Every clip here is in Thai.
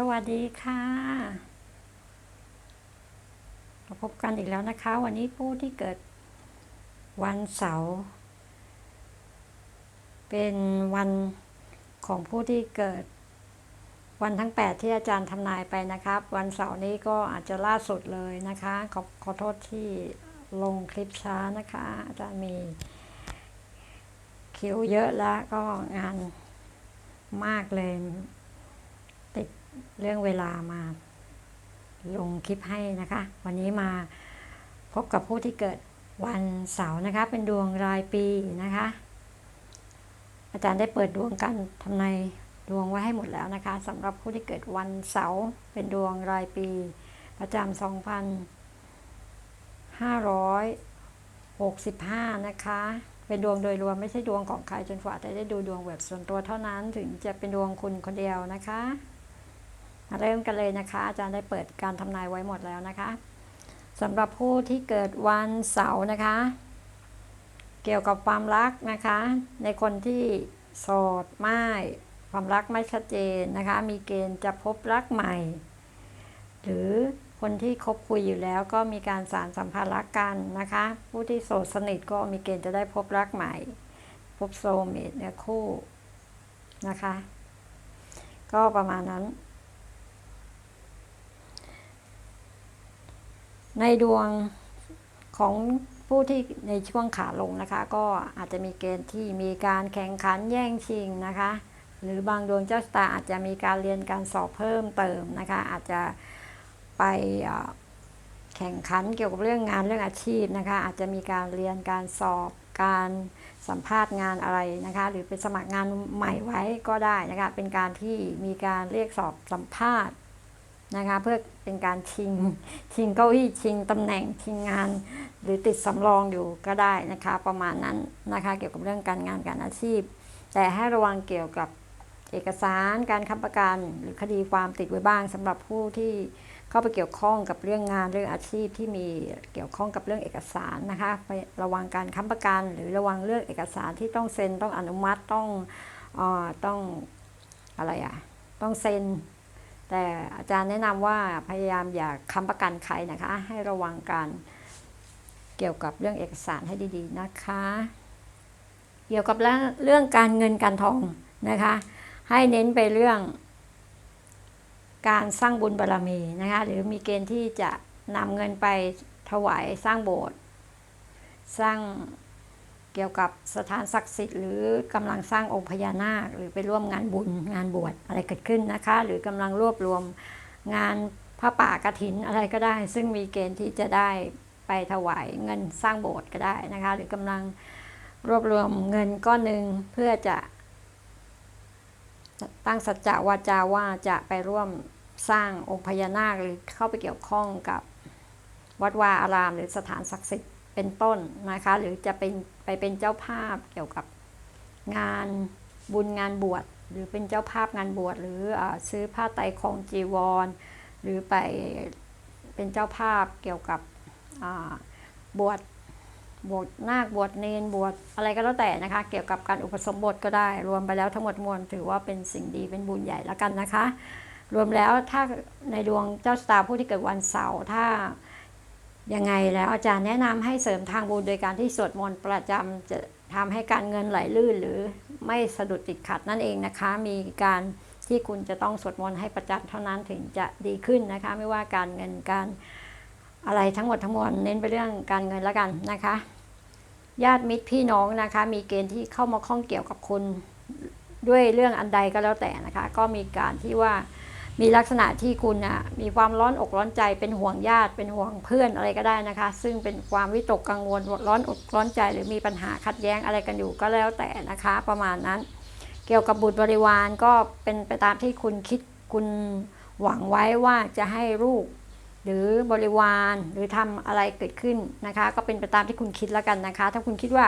สวัสดีค่ะมาพบกันอีกแล้วนะคะ วันนี้ผู้ที่เกิดวันเสาร์เป็นวันของผู้ที่เกิดวันทั้ง 8 ที่อาจารย์ทำนายไปนะครับ วันเสาร์นี้ก็อาจจะล่าสุดเลยนะคะ ขอขอโทษที่ลงคลิปช้านะคะ อาจารย์มีคิวเยอะแล้วก็งานมากเลย เรื่องเวลามาลงคลิปให้นะคะ วันนี้มาพบกับผู้ที่เกิดวันเสาร์นะคะ เป็นดวงรายปีนะคะ อาจารย์ได้เปิดดวงกันทำนายดวงไว้ให้หมดแล้วนะคะสำหรับผู้ที่เกิดวันเสาร์เป็นดวงรายปี ประจำ2,565 นะคะ เป็นดวงโดยรวมไม่ใช่ดวงของใครจนกว่าจะได้ดูดวงแบบส่วนตัวเท่านั้นถึงจะเป็นดวงคุณคนเดียวนะคะ เริ่มกันเลยนะคะ อาจารย์ได้เปิดการทำนายไว้หมดแล้วนะคะสำหรับผู้ที่เกิดวันเสาร์นะคะ เกี่ยวกับความรักนะคะ ในคนที่โสดไม่ความรักไม่ชัดเจนนะคะ มีเกณฑ์จะพบรักใหม่ หรือคนที่คบคุยอยู่แล้วก็มีการสารสัมพันธ์รักกันนะคะ ผู้ที่โสดสนิทก็มีเกณฑ์จะได้พบรักใหม่ พบโซเมตเนี่ยคู่นะคะ ก็ประมาณนั้น ในดวงของผู้ที่ในช่วงขาลงนะคะ ก็อาจจะมีเกณฑ์ที่มีการแข่งขันแย่งชิงนะคะ หรือบางดวงเจ้าชะตาอาจจะมีการเรียนการสอบเพิ่มเติมนะคะ อาจจะไปแข่งขันเกี่ยวกับเรื่องงานเรื่องอาชีพนะคะ อาจจะมีการเรียนการสอบการสัมภาษณ์งานอะไรนะคะ หรือเป็นสมัครงานใหม่ไว้ก็ได้นะคะ เป็นการที่มีการเรียกสอบสัมภาษณ์ นะคะเพื่อเป็นการชิงชิงเก้าอี้ชิงตำแหน่งชิงงาน หรือติดสำรองอยู่ก็ได้นะคะ ประมาณนั้นนะคะ เกี่ยวกับเรื่องการงานการอาชีพ แต่ให้ระวังเกี่ยวกับเอกสารการค้ำประกันหรือคดีความติดไว้บ้างสำหรับผู้ที่เข้าไปเกี่ยวข้องกับเรื่องงานเรื่องอาชีพที่มีเกี่ยวข้องกับเรื่องเอกสารนะคะไประวังการค้ำประกัน หรือระวังเรื่องเอกสารที่ต้องเซ็นต้องอนุมัติต้องออต้องอะไรอะต้องเซ็น แต่อาจารย์แนะนำว่าพยายามอย่าค้ำประกันใครนะคะ ให้ระวังการเกี่ยวกับเรื่องเอกสารให้ดีๆนะคะ เกี่ยวกับเรื่องการเงินการทองนะคะ ให้เน้นไปเรื่อง การสร้างบุญบารรมีนะคะ หรือมีเกณฑ์ที่จะนำเงินไปถวายสร้างโบสถ์สร้าง เกี่ยวกับสถานศักดิ์สิทธิ์หรือกำลังสร้างองค์พญานาค หรือไปร่วมงานบุญงานบวชอะไรเกิดขึ้นนะคะ หรือกำลังรวบรวมงานพระป่ากระถินอะไรก็ได้ ซึ่งมีเกณฑ์ที่จะได้ไปถวายเงินสร้างโบสถ์ก็ได้นะคะ หรือกำลังรวบรวมเงินก้อนหนึ่งเพื่อจะ ตั้งสัจจะวาจาว่าจะไปร่วมสร้างองค์พญานาคหรือเข้าไปเกี่ยวข้องกับวัดวาอาราม หรือสถานศักดิ์สิทธิ์เป็นต้นนะคะ หรือจะเป็น ไปเป็นเจ้าภาพเกี่ยวกับงานบุญงานบวชหรือเป็นเจ้าภาพงานบวชหรืออซื้อผ้าไตรคองจีวร หรือไปเป็นเจ้าภาพเกี่ยวกับบวชบวชนาคบวชเนนบวชอะไรก็แล้วแต่นะคะ เกี่ยวกับการอุปสมบทก็ได้ รวมไปแล้วทั้งหมดมวลถือว่าเป็นสิ่งดีเป็นบุญใหญ่แล้วกันนะคะ รวมแล้วถ้าในดวงเจ้าสตาผู้ที่เกิดวันเสาร์ถ้า ยังไงแล้วอาจารย์แนะนำให้เสริมทางบุญโดยการที่สวดมนต์ประจำจะทำให้การเงินไหลลื่น หรือไม่สะดุดติดขัดนั่นเองนะคะ มีการที่คุณจะต้องสวดมนต์ให้ประจำเท่านั้นถึงจะดีขึ้นนะคะ ไม่ว่าการเงินการอะไรทั้งหมดทั้งมวลเน้นไปเรื่องการเงินแล้วกันนะคะ ญาติมิตรพี่น้องนะคะ มีเกณฑ์ที่เข้ามาข้องเกี่ยวกับคุณด้วยเรื่องอันใดก็แล้วแต่นะคะ ก็มีการที่ว่า มีลักษณะที่คุณนะมีความร้อนอกร้อนใจเป็นห่วงญาติเป็นห่วงเพื่อนอะไรก็ได้นะคะ ซึ่งเป็นความวิตกกังวลร้อนอกร้อนใจ หรือมีปัญหาขัดแย้งอะไรกันอยู่ก็แล้วแต่นะคะ ประมาณนั้น เกี่ยวกับบุตรบริวารก็เป็นไปตามที่คุณคิดคุณหวังไว้ว่าจะให้ลูกหรือบริวารหรือทำอะไรเกิดขึ้นนะคะ ก็เป็นไปตามที่คุณคิดแล้วกันนะคะ ถ้าคุณคิดว่า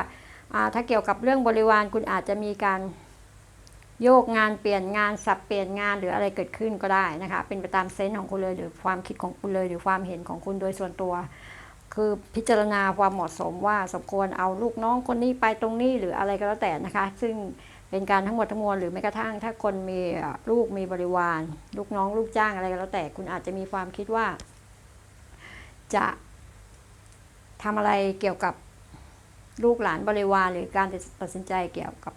ถ้าเกี่ยวกับเรื่องบริวารคุณอาจจะมีการ โยกงานเปลี่ยนงานสับเปลี่ยนงานหรืออะไรเกิดขึ้นก็ได้นะคะ เป็นไปตามเซนส์ของคุณเลยหรือความคิดของคุณเลย หรือความเห็นของคุณโดยส่วนตัว คือพิจารณาความเหมาะสมว่าสมควรเอาลูกน้องคนนี้ไปตรงนี้หรืออะไรก็แล้วแต่นะคะ ซึ่งเป็นการทั้งหมดทั้งมวลหรือแม้กระทั่ง ถ้าคนมีลูกมีบริวาร ลูกน้องลูกจ้างอะไรก็แล้วแต่คุณอาจจะมีความคิดว่า จะทำอะไรเกี่ยวกับลูกหลานบริวารหรือการตัดสินใจเกี่ยวกับ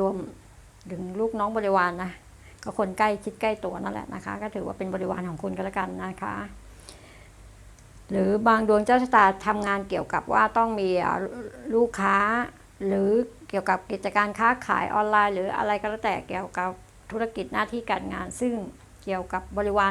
รวมๆ ถึงลูกน้องบริวารนะก็คนใกล้ชิดใกล้ตัวนั่นแหละนะคะ ก็ถือว่าเป็นบริวารของคุณก็แล้วกันนะคะ หรือบางดวงเจ้าชะตาทำงานเกี่ยวกับว่าต้องมีลูกค้า หรือเกี่ยวกับกิจการค้าขายออนไลน์ หรืออะไรก็แล้วแต่เกี่ยวกับธุรกิจหน้าที่การงาน ซึ่งเกี่ยวกับบริวาร